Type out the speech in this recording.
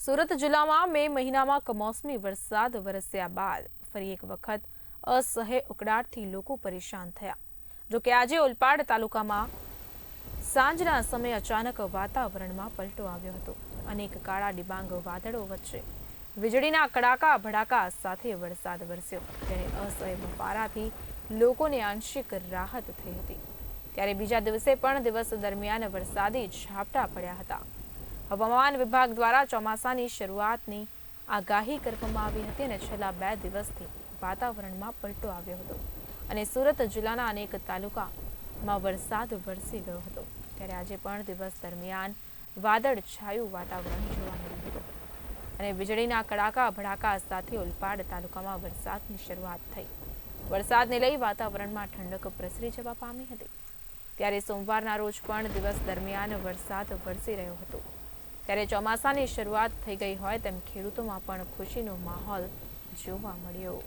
સુરત જિલ્લામાં મે મહિનામાં કમોસમી વરસાદ વરસ્યા બાદ ફરી એક વખત અસહ્ય ઉકળાટથી લોકો પરેશાન થયા. જોકે આજે ઓલપાડ તાલુકામાં સાંજના સમયે અચાનક વાતાવરણમાં પલટો આવ્યો હતો. અનેક કાળા ડિબાંગ વાદળો વચ્ચે વીજળીના કડાકા ભડાકા સાથે વરસાદ વરસ્યો. ત્યારે અસહ્ય બફારાથી લોકોને આંશિક રાહત થઈ હતી. ત્યારે બીજા દિવસે પણ દિવસ દરમિયાન વરસાદી ઝાપટા પડ્યા હતા. હવામાન વિભાગ દ્વારા ચોમાસાની શરૂઆતની આગાહી કરવામાં આવી હતી અને છેલ્લા બે દિવસથી વાતાવરણમાં પલટો આવ્યો હતો અને સુરત જિલ્લાના અનેક તાલુકામાં વરસાદ વરસી ગયો હતો. ત્યારે આજે પણ દિવસ દરમિયાન વાદળ છાયું વાતાવરણ જોવા મળ્યું હતું. અને વીજળીના કડાકા ભડાકા સાથે ઓલપાડ તાલુકામાં વરસાદની શરૂઆત થઈ. વરસાદને લઈ વાતાવરણમાં ઠંડક પ્રસરી જવા પામી હતી. ત્યારે સોમવારના રોજ પણ દિવસ દરમિયાન વરસાદ વરસી રહ્યો હતો. ત્યારે ચોમાસાની શરૂઆત થઈ ગઈ હોય તેમ ખેડૂતોમાં પણ ખુશીનો માહોલ જોવા મળ્યો.